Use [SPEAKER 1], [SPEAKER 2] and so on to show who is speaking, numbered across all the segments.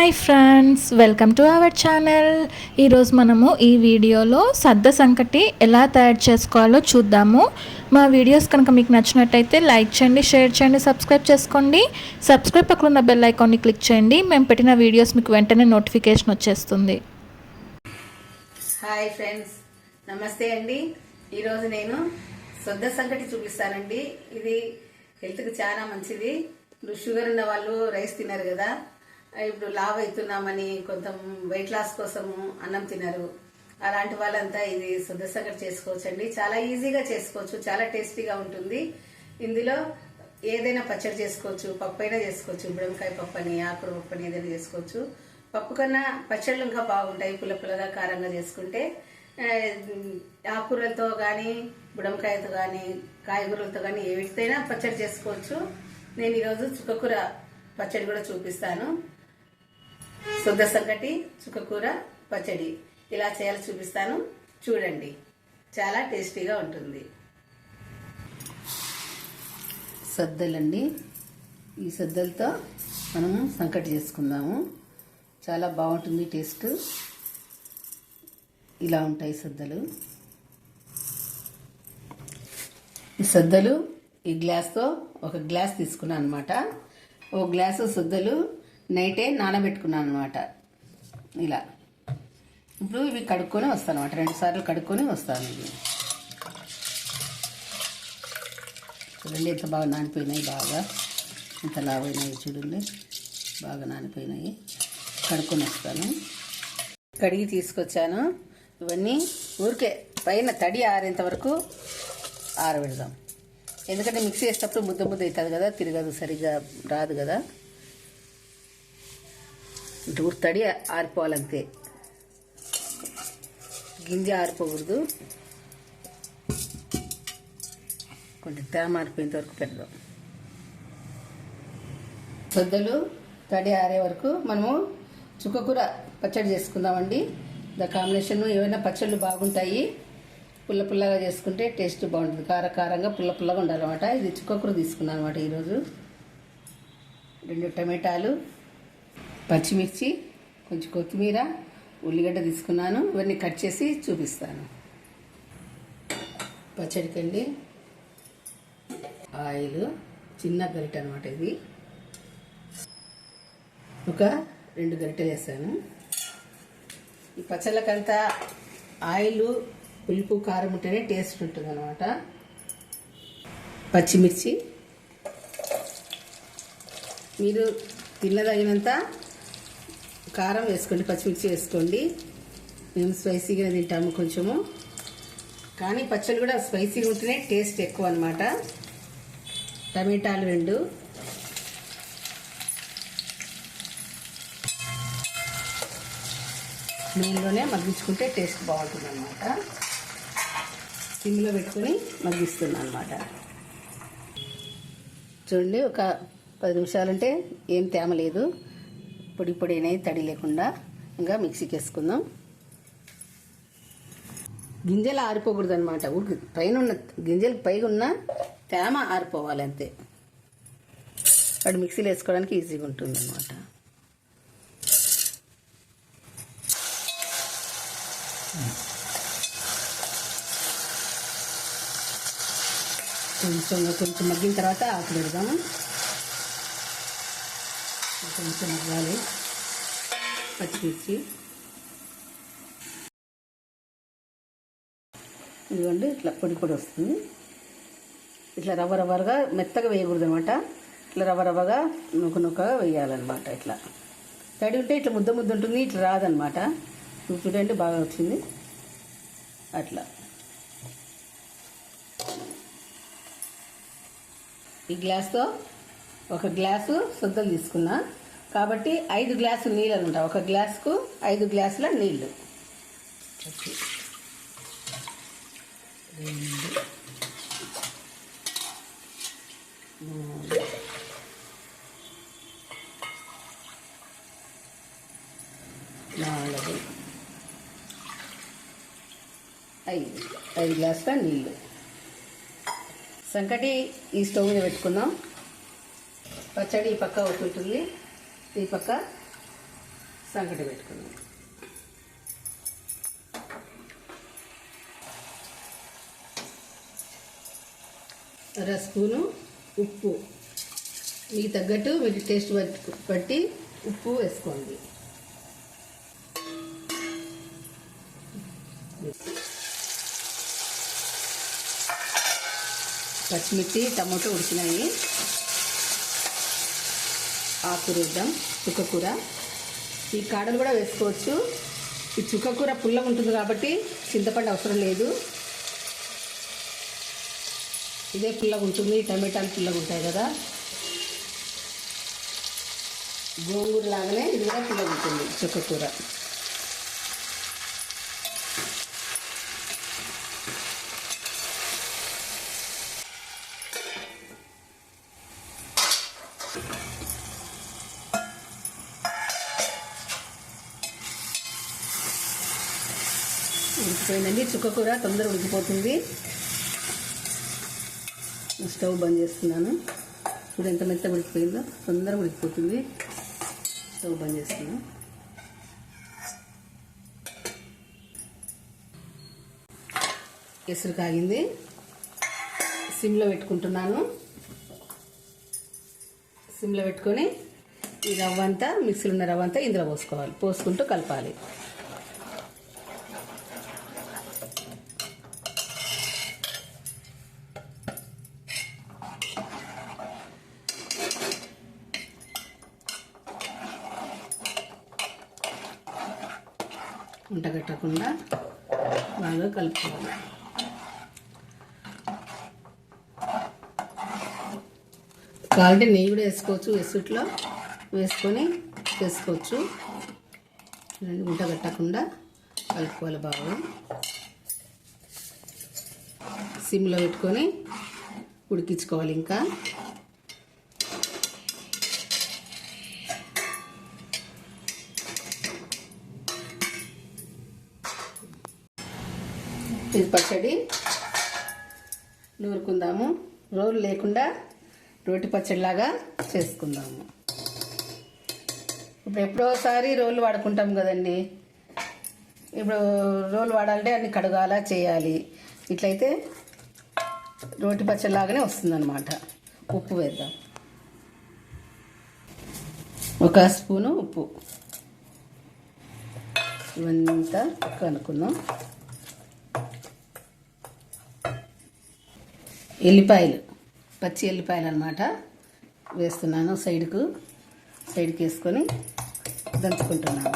[SPEAKER 1] Hi friends welcome to our channel ఈరోజు మనము ఈ వీడియోలో సద్ద సంకటి ఎలా తయారు చేసుకోవాలో చూద్దాము. మా వీడియోస్ కనుక మీకు నచ్చినట్టయితే లైక్ చేయండి షేర్ చేయండి సబ్స్క్రైబ్ చేసుకోండి. సబ్స్క్రైబ్ పక్కన ఉన్న బెల్ ఐకాన్ని క్లిక్ చేయండి. మేము పెట్టిన వీడియోస్ మీకు వెంటనే నోటిఫికేషన్ వచ్చేస్తుంది.
[SPEAKER 2] హాయ్ ఫ్రెండ్స్ నమస్తే అండి. ఈరోజు నేను సొద్ద సంకటి చూపిస్తానండి. ఇది హెల్త్కి చాలా మంచిది. షుగర్ ఉన్న వాళ్ళు రైస్ తిన్నారు కదా. ఇప్పుడు లావ్ అవుతున్నామని కొంత వెయిట్ లాస్ కోసము అన్నం తినరు. అలాంటి వాళ్ళంతా ఇది శుద్ధ చేసుకోవచ్చండి. చాలా ఈజీగా చేసుకోవచ్చు చాలా టేస్టీగా ఉంటుంది. ఇందులో ఏదైనా పచ్చడి చేసుకోవచ్చు పప్పు అయినా చేసుకోవచ్చు బుడంకాయ పప్పు అని ఆకుడు పప్పు అని ఏదైనా చేసుకోవచ్చు. పప్పు కన్నా పచ్చళ్ళు ఇంకా బాగుంటాయి పుల్ల పుల్లగా కారంగా చేసుకుంటే ఆకుకూరలతో కానీ బుడంకాయతో కానీ కాయగూరలతో కానీ ఏ పచ్చడి చేసుకోవచ్చు. నేను ఈరోజు చుక్కకూర పచ్చడి కూడా చూపిస్తాను. శుద్ధ సంగటి చుక్కకూర పచ్చడి. ఇలా చేయాలో చూపిస్తాను. చూడండి. చాలా టేస్టీగా ఉంటుంది. సద్దలండి ఈ సద్దలతో మనము సంకటి చేసుకుందాము. చాలా బాగుంటుంది టేస్ట్. ఇలా ఉంటాయి సద్దలు. ఈ సద్దలు ఈ గ్లాస్తో ఒక గ్లాస్ తీసుకున్నాను అనమాట ఒక గ్లాసు సద్దలు నైటే నానబెట్టుకున్నాను అనమాట ఇలా. ఇప్పుడు ఇవి కడుక్కొని వస్తాను అనమాట రెండు సార్లు కడుక్కొని వస్తాను ఇవి. చూడండి ఎంత బాగా నానిపోయినాయి బాగా. ఇంత లావైనాయి చూడండి. బాగా నానిపోయినాయి. కడుక్కొని వస్తాను. కడిగి తీసుకొచ్చాను. ఇవన్నీ ఊరికే పైన తడి ఆరేంత వరకు ఆరబెడదాం. ఎందుకంటే మిక్సీ వేసేటప్పుడు ముద్ద ముద్ద అవుతుంది కదా తిరగదు సరిగ్గా రాదు కదా. ఇటు తడి ఆరిపోవాలంతే. గింజ ఆరిపోకూడదు. కొంచెం తేమ ఆరిపోయేంత వరకు పెడదాం సొద్దలు తడి ఆరే వరకు మనము చుక్కకూర పచ్చడి చేసుకుందామండి. ద కాంబినేషన్ ఏవైనా పచ్చళ్ళు బాగుంటాయి పుల్ల పుల్లగా చేసుకుంటే టేస్ట్ బాగుంటుంది. కార కారంగా పుల్ల పుల్లగా ఉండాలన్నమాట. ఇది చుక్కకూర తీసుకున్నాను అనమాట ఈరోజు. రెండు టమాటాలు పచ్చిమిర్చి కొంచెం కొత్తిమీర ఉల్లిగడ్డ తీసుకున్నాను. ఇవన్నీ కట్ చేసి చూపిస్తాను. పచ్చడికండి. ఆయిల్ చిన్న గరిట అనమాట ఇది. ఒక రెండు గరిటెలు వేసాను. ఈ పచ్చళ్ళకంతా ఆయిల్ పులుపు కారం ఉంటేనే టేస్ట్ ఉంటుంది అనమాట పచ్చిమిర్చి. మీరు తిన్నదగినంత కారం వేసుకోండి పచ్చిమిర్చి వేసుకోండి. మేము స్పైసీగా తింటాము కొంచెము. కానీ పచ్చళ్ళు కూడా స్పైసీగా ఉంటేనే టేస్ట్ ఎక్కువ అనమాట టమాటాలు రెండు. నూనెలోనే మగ్గించుకుంటే టేస్ట్ బాగుంటుంది అనమాట సిమ్లో పెట్టుకొని మగ్గిస్తున్నాను అనమాట చూడండి ఒక పది నిమిషాలంటే ఏం తేమ లేదు. పొడి పొడి అనేది తడి లేకుండా ఇంకా మిక్సీకి వేసుకుందాం గింజలు ఆరిపోకూడదు అనమాట ఉడికి పైన ఉన్న గింజలు పైగా ఉన్న తేమ ఆరిపోవాలి అంతే. వాడు మిక్సీలో వేసుకోవడానికి ఈజీగా ఉంటుంది అనమాట కొంచెం కొంచెం మగ్గిన తర్వాత ఆకు పెడదాము కొంచెం మగ్గాలి పచ్చిమిర్చి ఇదిగోండి ఇట్లా పొడి పొడి వస్తుంది. ఇట్లా రవ్వ రవ్వగా మెత్తగా వేయకూడదు అనమాట ఇట్లా రవ్వ రవ్వగా నూక నొక్కగా వేయాలన్నమాట ఇట్లా. తడి ఉంటే ఇట్లా ముద్ద ముద్ద ఉంటుంది ఇట్లా రాదనమాట చూడండి బాగా వచ్చింది. అట్లా. ఈ గ్లాస్తో ఒక గ్లాసు శుద్ధం తీసుకున్నా. కాబట్టి ఐదు గ్లాసులు నీళ్ళు అనమాట ఒక గ్లాసుకు ఐదు గ్లాసుల నీళ్ళు. రెండు మూడు నాలుగు ఐదు ఐదు గ్లాసుల నీళ్ళు. సంకటి ఈ స్టవ్ మీద పెట్టుకుందాం. పచ్చడి ఈ పక్క ఒకటి ఉంటుంది ఈ పక్క సంకటి పెట్టుకుందాం. అర స్పూను ఉప్పు. మీకు తగ్గట్టు మీరు టేస్ట్ బట్టి ఉప్పు వేసుకోండి. పచ్చిమిర్చి టమాటో ఉడికినాయి. ఆకు వేద్దాం చుక్కకూర ఈ కాడలు కూడా వేసుకోవచ్చు. ఈ చుక్కకూర పుల్లం ఉంటుంది కాబట్టి చింతపండు అవసరం లేదు. ఇదే పుల్లగా ఉంటుంది. టమాటాలు పుల్లగా ఉంటాయి కదా. గోంగూర లాగానే ఇది కూడా పుల్లగా ఉంటుంది. చుక్కకూర ఉడికిపోయిందండి. చుక్కకూర తొందర ఉడికిపోతుంది. స్టవ్ బంద్ చేస్తున్నాను. ఇప్పుడు ఎంత మెత్త ఉడికిపోయిందో తొందరగా ఉడికిపోతుంది. స్టవ్ బంద్ చేస్తున్నాను. ఎసురు కాగింది. సిమ్లో పెట్టుకుంటున్నాను. సిమ్లో పెట్టుకొని ఈ రవ్వ అంతా మిక్సీలో ఉన్న రవ్వ అంతా ఇందులో పోసుకోవాలి. పోసుకుంటూ కలపాలి. ఉంటగట్టకుండా బాగా కలుపుకోవాలి. కావాలంటే నెయ్యి కూడా వేసుకోవచ్చు ఎసుట్లో వేసుకొని వేసుకోవచ్చు గుంట ఉంటగట్టకుండా కలుపుకోవాలి బాగా. సిమ్లో పెట్టుకొని ఉడికించుకోవాలి ఇంకా. ఇది పచ్చడి. నూరుకుందాము. రోలు లేకుండా రోటి పచ్చడిలాగా చేసుకుందాము. ఇప్పుడు ఎప్పుడోసారి రోలు వాడుకుంటాం కదండి. ఇప్పుడు రోలు వాడాలంటే అన్ని కడగాల చేయాలి. ఇట్లయితే రోటి పచ్చడిలాగానే వస్తుందన్నమాట. ఉప్పు వేద్దాం. ఒక స్పూను ఉప్పు. ఇవంతా కనుక్కుందాం. ఎల్లిపాయలు పచ్చి ఎల్లిపాయలు అనమాట వేస్తున్నాను సైడ్కు. సైడ్కి వేసుకొని దంచుకుంటున్నాను.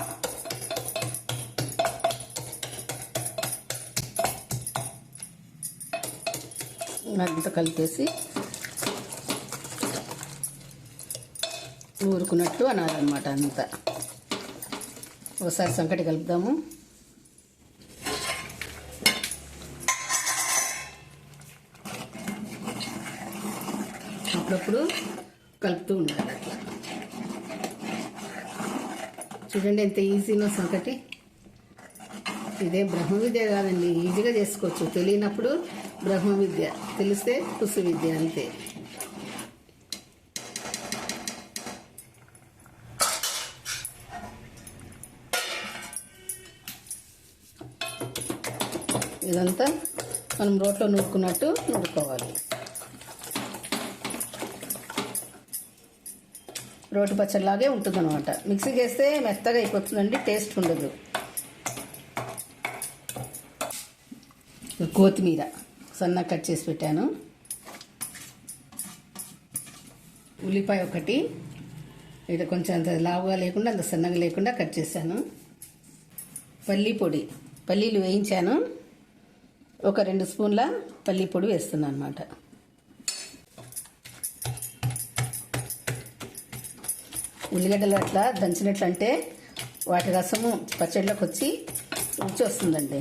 [SPEAKER 2] అంతా కలిపేసి ఊరుకున్నట్టు అనాలన్నమాట అంతా. ఒకసారి సంకటి కలుపుదాము. అప్పుడు కలుపుతూ ఉండాలి అట్లా. చూడండి ఎంత ఈజీనో సంకటి ఇదే బ్రహ్మ విద్య కాదండి ఈజీగా చేసుకోవచ్చు. తెలియనప్పుడు బ్రహ్మ విద్య తెలిస్తే కుసు విద్య అంతే. ఇదంతా మనం రోట్లో నూరుకున్నట్టు నూరుకోవాలి. రోటి పచ్చడిలాగే ఉంటుంది అనమాట మిక్సీకి వేస్తే మెత్తగా అయిపోతుందండి టేస్ట్ ఉండదు. కొత్తిమీర సన్నగా కట్ చేసి పెట్టాను. ఉల్లిపాయ ఒకటి ఇది కొంచెం అంత లావుగా లేకుండా అంత సన్నగా లేకుండా కట్ చేశాను. పల్లీ పొడి పల్లీలు వేయించాను. ఒక రెండు స్పూన్ల పల్లీ పొడి వేస్తున్నాను అనమాట ఉల్లిగడ్డలు అట్లా దంచినట్లు అంటే వాటి రసము పచ్చడిలోకి వచ్చి రుచి వస్తుందండి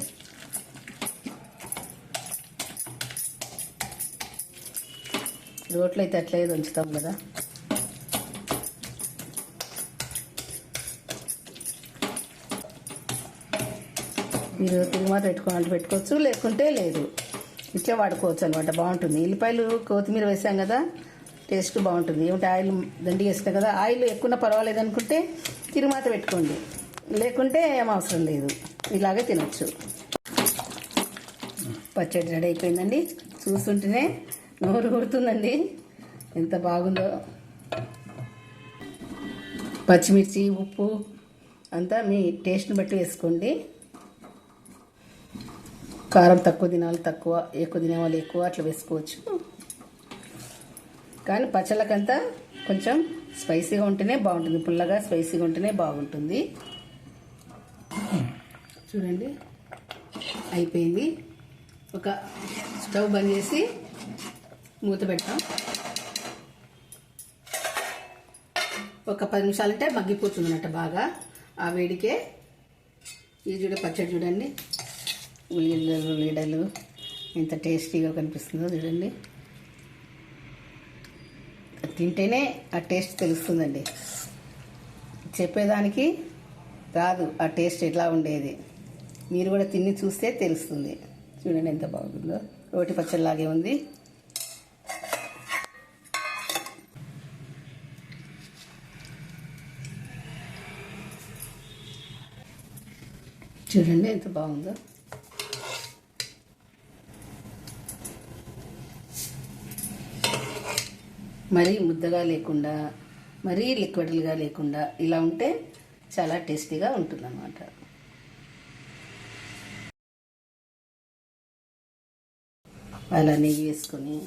[SPEAKER 2] రోట్లో అయితే అట్లే దంచుతాం కదా. మీరు తిరుమల పెట్టుకోవాలి పెట్టుకోవచ్చు లేకుంటే లేదు. ఇట్లా వాడుకోవచ్చు అనమాట బాగుంటుంది. ఎల్లిపాయలు కొత్తిమీర వేసాం కదా టేస్ట్ బాగుంటుంది. ఏమిటి ఆయిల్ దండి వేస్తాం కదా ఆయిల్ ఎక్కువ పర్వాలేదు అనుకుంటే తిరుమాత పెట్టుకోండి. లేకుంటే ఏం అవసరం లేదు. ఇలాగే తినొచ్చు. పచ్చడి రెడీ అయిపోయిందండి. చూస్తుంటేనే నోరు ఊరుతుందండి. ఎంత బాగుందో. పచ్చిమిర్చి ఉప్పు అంతా మీ టేస్ట్ని బట్టి వేసుకోండి. కారం తక్కువ తినాలి తక్కువ ఎక్కువ తినే వాళ్ళు ఎక్కువ అట్లా వేసుకోవచ్చు. కానీ పచ్చళ్ళకంతా కొంచెం స్పైసీగా ఉంటేనే బాగుంటుంది. పుల్లగా స్పైసీగా ఉంటేనే బాగుంటుంది. చూడండి. అయిపోయింది. ఒక స్టవ్ బంద్ చేసి మూత పెట్టాం ఒక పది నిమిషాలంటే మగ్గిపోతుంది అన్నట్టు బాగా. ఆ వేడికే ఈ చూడ పచ్చడి చూడండి. ఉల్లిగడ్డలు ఉల్లిగడ్డలు. ఎంత టేస్టీగా కనిపిస్తుందో చూడండి. తింటేనే ఆ టేస్ట్ తెలుస్తుందండి. చెప్పేదానికి రాదు ఆ టేస్ట్ ఎట్లా ఉండేది. మీరు కూడా తిని చూస్తే తెలుస్తుంది. చూడండి ఎంత బాగుందో. రోటి పచ్చడిలాగే ఉంది. చూడండి ఎంత బాగుందో. మరీ ముద్దగా లేకుండా మరీ లిక్విడ్లుగా లేకుండా ఇలా ఉంటే చాలా టేస్టీగా ఉంటుందన్నమాట. అలా నెయ్యి వేసుకొని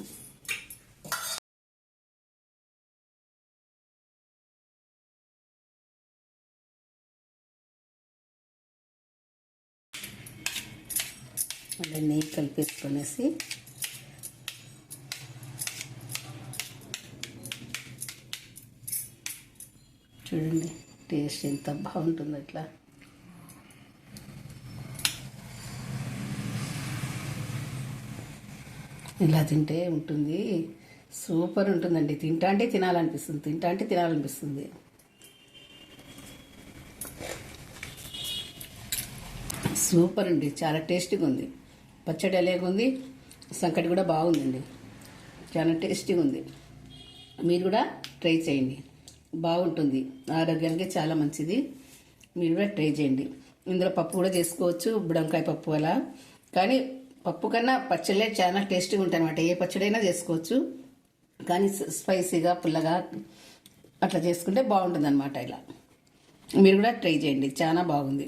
[SPEAKER 2] అలా నెయ్యి కలిపేసుకొనేసి చూడండి టేస్ట్ ఎంత బాగుంటుందో ఇట్లా. ఇలా తింటే ఉంటుంది. సూపర్ ఉంటుందండి. తింటా అంటే తినాలనిపిస్తుంది. తింటా అంటే తినాలనిపిస్తుంది. సూపర్ అండి. చాలా టేస్టీగా ఉంది. పచ్చడి ఎలాగుంది సంకటి కూడా బాగుందండి. చాలా టేస్టీగా ఉంది. మీరు కూడా ట్రై చేయండి. బాగుంటుంది. ఆరోగ్యానికి చాలా మంచిది. మీరు కూడా ట్రై చేయండి. ఇందులో పప్పు కూడా చేసుకోవచ్చు బుడంకాయ పప్పు అలా. కానీ పప్పు కన్నా పచ్చళ్ళే చాలా టేస్టీగా ఉంటాయి అనమాట ఏ పచ్చడైనా చేసుకోవచ్చు. కానీ స్పైసీగా పుల్లగా అట్లా చేసుకుంటే బాగుంటుంది అనమాట ఇలా. మీరు కూడా ట్రై చేయండి. చాలా బాగుంది.